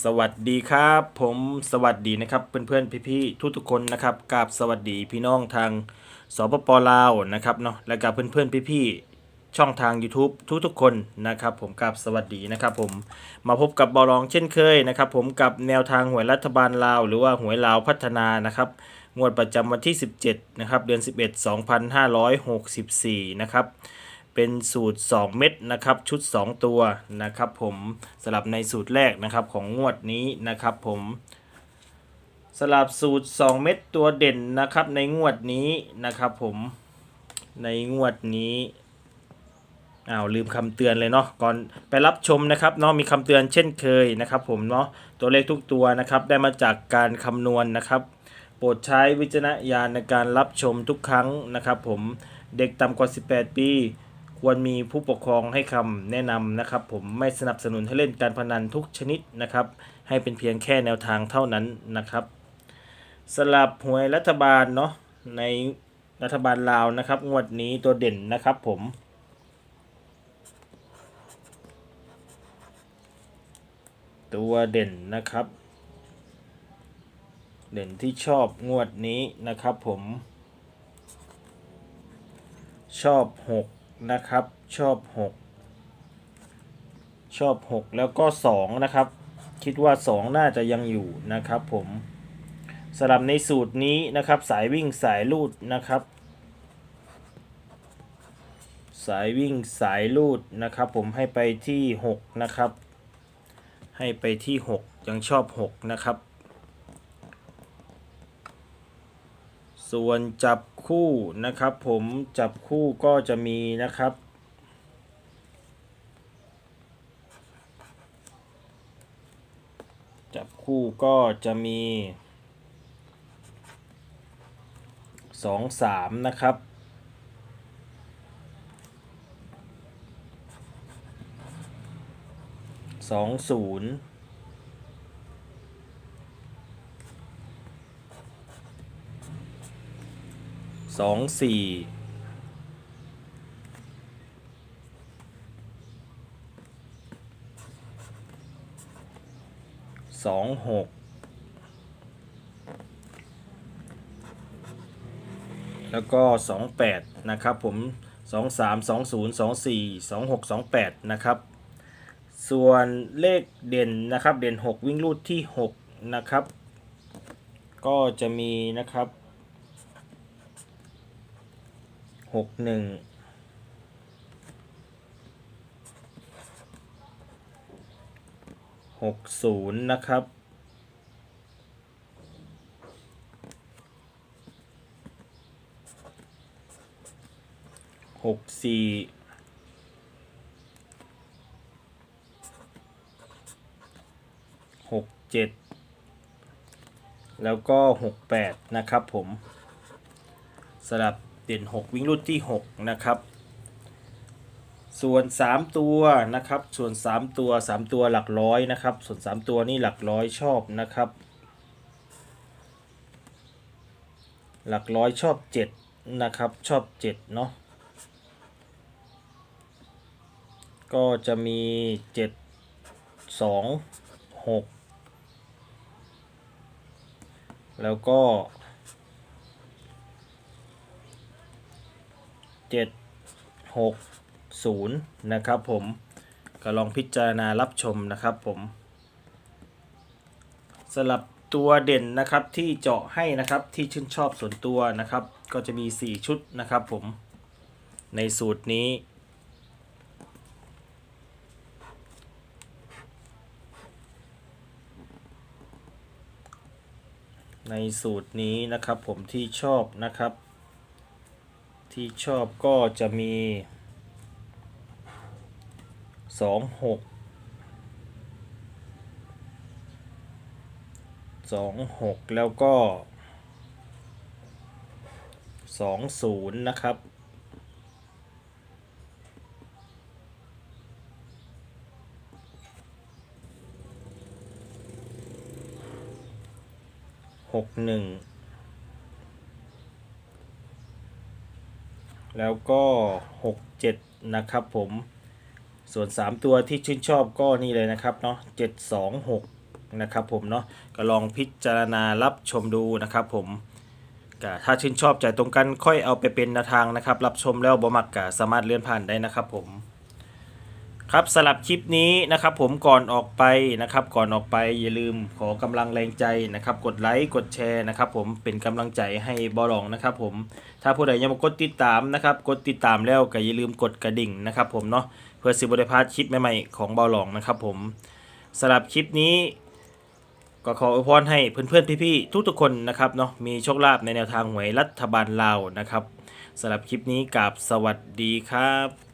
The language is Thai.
สวัสดีครับ ผมสวัสดีนะครับเพื่อนๆพี่ๆทุกๆคนนะครับกับสวัสดีพี่น้องทางสปปลาวนะครับเนาะและกับเพื่อนๆพี่ๆช่องทาง YouTube ทุกๆคนนะครับผมกับสวัสดีนะครับผมมาพบกับบอลองเช่นเคยนะครับผมกับแนวทางหวยรัฐบาลลาว หรือว่าหวยลาวพัฒนานะครับงวดประจำวันที่ 17นะครับเดือน 11 2564นะครับ เป็นสูตร 2 เม็ดนะครับชุด 2 ตัวนะครับผมสลับในสูตรแรกนะครับของงวดนี้นะครับผมสลับสูตร 2 เม็ดตัวเด่นนะครับในงวดนี้นะครับผมในงวดนี้อ้าวลืมคำเตือนเลยเนาะก่อนไปรับชมนะครับเนาะมีคำเตือนเช่นเคยนะครับ ผมเนาะตัวเลขทุกตัวนะครับได้มาจากการคำนวณนะครับโปรดใช้วิจารณญาณในการรับชมทุกครั้งนะครับ ผมเด็กต่ำกว่า 18 ปี ควรมีผู้ปกครองให้คำแนะนำนะครับ ผมไม่สนับสนุนให้เล่นการพนันทุกชนิดนะครับ ให้เป็นเพียงแค่แนวทางเท่านั้นนะครับสลับหวยรัฐบาลเนาะในรัฐบาลลาวนะครับ งวดนี้ตัวเด่นนะครับผมตัวเด่นนะครับ เด่นที่ชอบงวดนี้นะครับผม ชอบ 6 นะครับ ชอบ 6 ชอบ 6 แล้วก็ 2 นะครับ คิดว่า 2 น่าจะยังอยู่นะครับผมสำหรับในสูตรนี้นะครับ สายวิ่งสายลูดนะครับ สายวิ่งสายลูดนะครับ ผมให้ไปที่ 6 นะครับ ให้ไปที่ 6 ยังชอบ 6 นะครับ ส่วนจับคู่นะครับผมจับคู่ก็จะมีนะครับจับคู่ก็จะมี 2 3 นะครับสองศูนย์ สองสี่สองหกแล้วก็สองแปดนะครับผมสองสามสองศูนย์สองสี่สองหกสองแปดนะครับ ส่วนเลขเด่นนะครับ เด่นหกวิ่งรูดที่หกนะครับ ก็จะมีนะครับ หกหนึ่งหกศูนย์นะครับ หกสี่หกเจ็ดแล้วก็หกแปดนะครับผมสลับ เด่น 6 วิ่งรุ่นที่ 6 นะครับ ส่วน 3 ตัวนะครับ ส่วน 3 ตัว 3 ตัวหลักร้อยนะครับ ส่วน 3 ตัวนี่หลักร้อยชอบนะครับ หลักร้อยชอบ 7 นะครับ ชอบ 7 เนาะก็จะมี 7 2 6 แล้วก็ เจ็ดหกศูนย์นะครับผมก็ลองพิจารณารับชมนะครับผมสลับตัวเด่นนะครับที่เจาะให้นะครับที่ชื่นชอบส่วนตัวนะครับ ก็จะมี 4 ชุดนะครับผมในสูตรนี้ ในสูตรนี้นะครับผมที่ชอบนะครับ ที่ชอบก็จะมีสองหกสองหกแล้วก็สองศูนย์นะครับหกหนึ่ง แล้วก็ 6 7 นะครับผม ส่วน 3 ตัวที่ชื่นชอบก็นี่เลยนะครับเนาะ7 2 6 นะครับผมเนาะก็ลองพิจารณารับชมดูนะครับผมก็ถ้าชื่นชอบใจตรงกันค่อยเอาไปเป็นแนวทางนะครับ รับชมแล้วบ่มักก็สามารถเลื่อนผ่านได้นะครับผม ครับสลับคลิปนี้นะครับผมก่อนออกไปนะครับก่อนออกไปอย่าลืมขอกำลังแรงใจนะครับกดไลค์กดแชร์นะครับผมเป็นกำลังใจให้บอลองนะครับผมถ้าผู้ใดยังไม่กดติดตามนะครับกดติดตามแล้วก็อย่าลืมกดกระดิ่งนะครับผมเนาะเพื่อสิบได้พลาดคลิปใหม่ๆของบอลองนะครับผมสลับคลิปนี้ก็ขออวยพรให้เพื่อนๆพี่ๆทุกๆคนนะครับเนาะมีโชคลาภในแนวทางหวยรัฐบาลลาวนะครับสำหรับคลิปนี้กับสวัสดีครับ